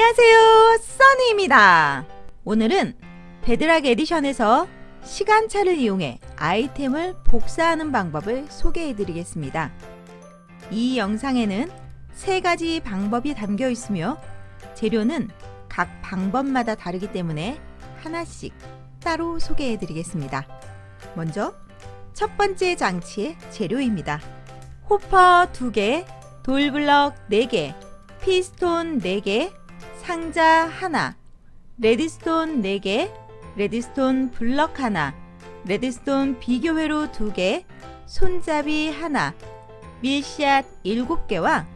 안녕하세요, 써니입니다. 오늘은 베드락 에디션에서 시간차를 이용해 아이템을 복사하는 방법을 소개해 드리겠습니다. 이 영상에는 세 가지 방법이 담겨 있으며 재료는 각 방법마다 다르기 때문에 하나씩 따로 소개해 드리겠습니다. 먼저 첫 번째 장치의 재료입니다. 호퍼 2개, 돌블럭 4개, 피스톤 4개, 상자 하나, 레드스톤 4개, 레드스톤 블럭 하나, 레드스톤 비교회로 2개, 손잡이 하나, 밀샷 7개와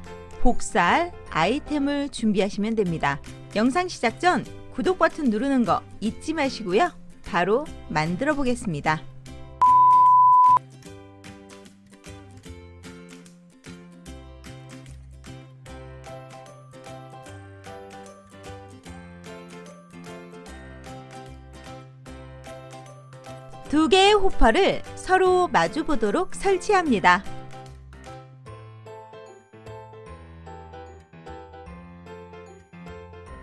복사할 아이템을 준비하시면 됩니다. 영상 시작 전 구독 버튼 누르는 거 잊지 마시고요. 바로 만들어 보겠습니다. 두 개의 호퍼를 서로 마주 보도록 설치합니다.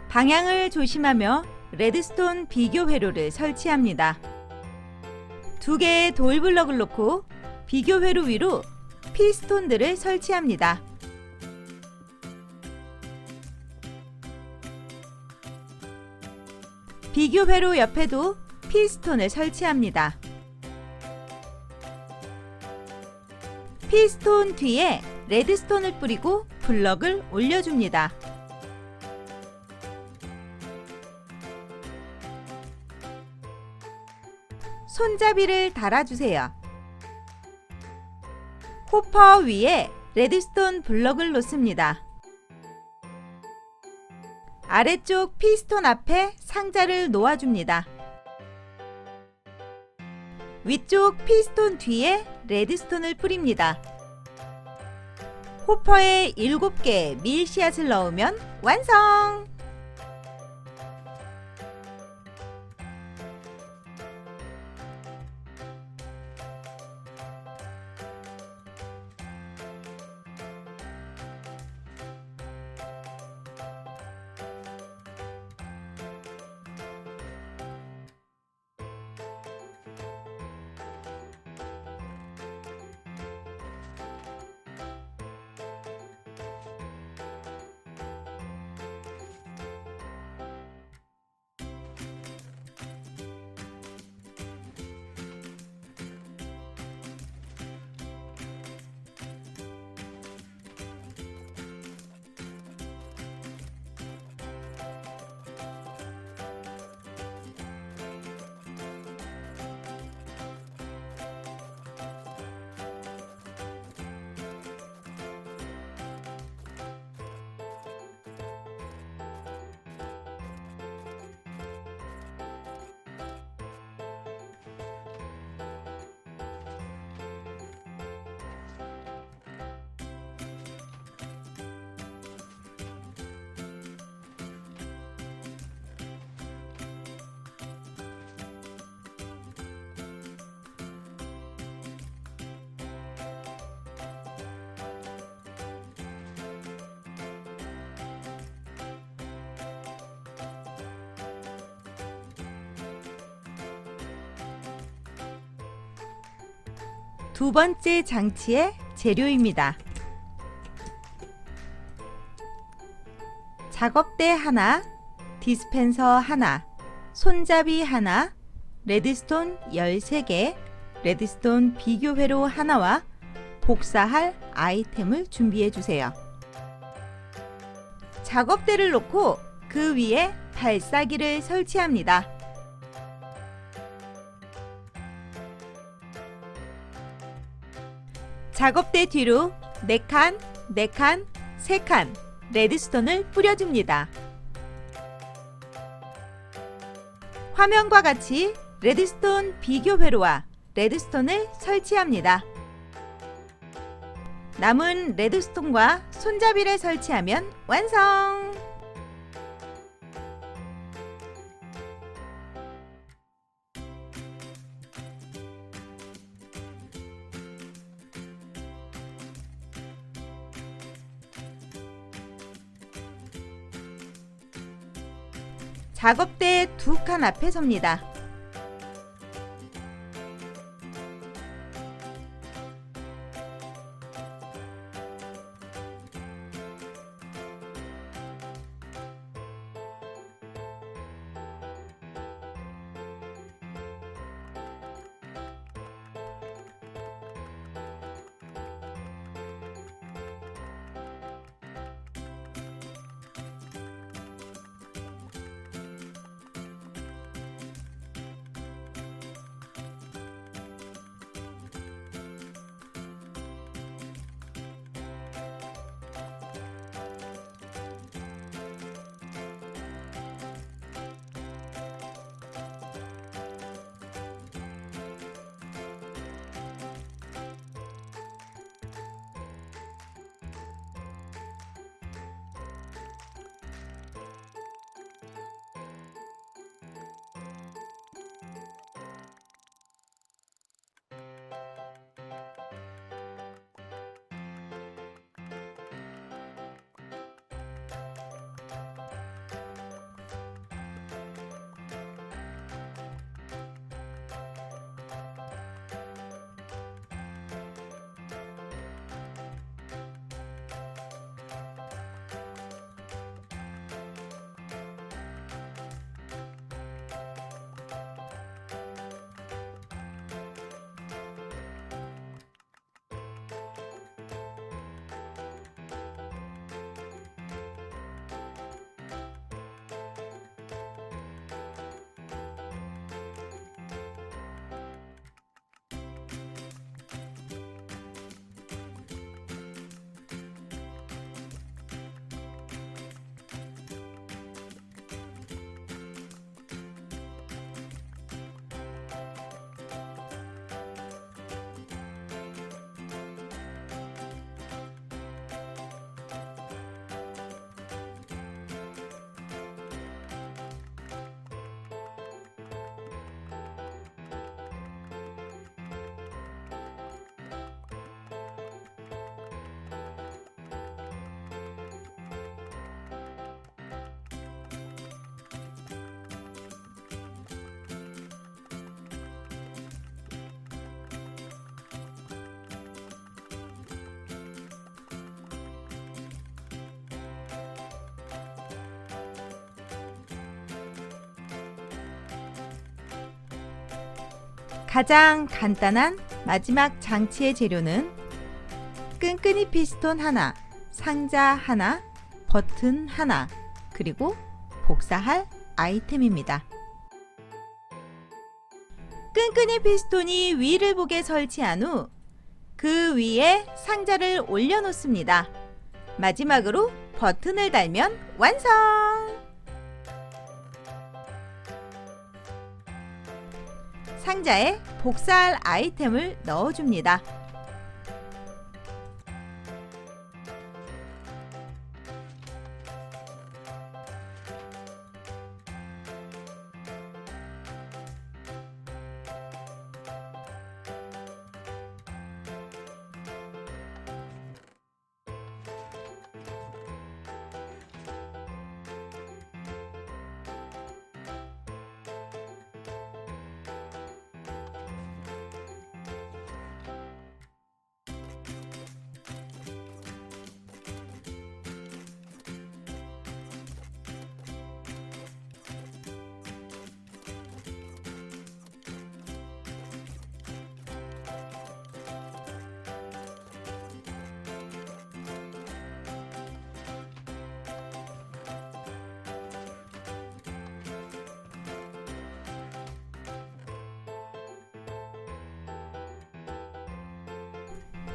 방향을 조심하며 레드스톤 비교 회로를 설치합니다. 두 개의 돌블럭을 놓고 비교 회로 위로 피스톤들을 설치합니다. 비교 회로 옆에도 피스톤을 설치합니다. 피스톤 뒤에 레드스톤을 뿌리고 블럭을 올려줍니다. 손잡이를 달아주세요. 호퍼 위에 레드스톤 블럭을 놓습니다. 아래쪽 피스톤 앞에 상자를 놓아줍니다. 위쪽 피스톤 뒤에 레드스톤을 뿌립니다. 호퍼에 7개 밀 씨앗을 넣으면 완성! 두 번째 장치의 재료입니다. 작업대 하나, 디스펜서 하나, 손잡이 하나, 레드스톤 13개, 레드스톤 비교회로 하나와 복사할 아이템을 준비해 주세요. 작업대를 놓고 그 위에 발사기를 설치합니다. 작업대 뒤로 4칸, 4칸, 3칸 레드스톤을 뿌려줍니다. 화면과 같이 레드스톤 비교 회로와 레드스톤을 설치합니다. 남은 레드스톤과 손잡이를 설치하면 완성! 작업대 두칸 앞에 섭니다. 가장 간단한 마지막 장치의 재료는 끈끈이 피스톤 하나, 상자 하나, 버튼 하나, 그리고 복사할 아이템입니다. 끈끈이 피스톤이 위를 보게 설치한 후 그 위에 상자를 올려놓습니다. 마지막으로 버튼을 달면 완성! 상자에 복사할 아이템을 넣어줍니다.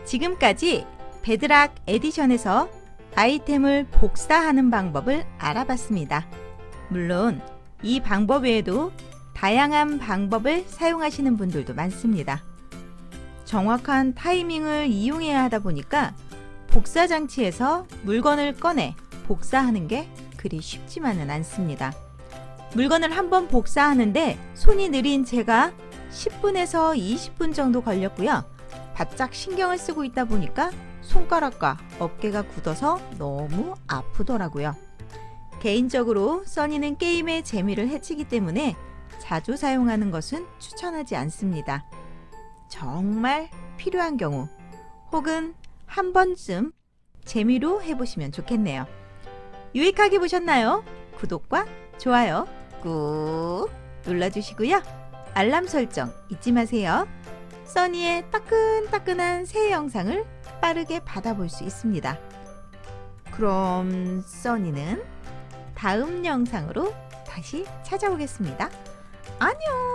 지금까지 베드락 에디션에서 아이템을 복사하는 방법을 알아봤습니다. 물론 이 방법 외에도 다양한 방법을 사용하시는 분들도 많습니다. 정확한 타이밍을 이용해야 하다 보니까 복사 장치에서 물건을 꺼내 복사하는 게 그리 쉽지만은 않습니다. 물건을 한번 복사하는데 손이 느린 제가 10분에서 20분 정도 걸렸고요. 바짝 신경을 쓰고 있다 보니까 손가락과 어깨가 굳어서 너무 아프더라고요. 개인적으로 써니는 게임의 재미를 해치기 때문에 자주 사용하는 것은 추천하지 않습니다. 정말 필요한 경우 혹은 한 번쯤 재미로 해보시면 좋겠네요. 유익하게 보셨나요? 구독과 좋아요 꾹 눌러주시고요. 알람 설정 잊지 마세요. 써니의 따끈따끈한 새 영상을 빠르게 받아볼 수 있습니다. 그럼 써니는 다음 영상으로 다시 찾아오겠습니다. 안녕!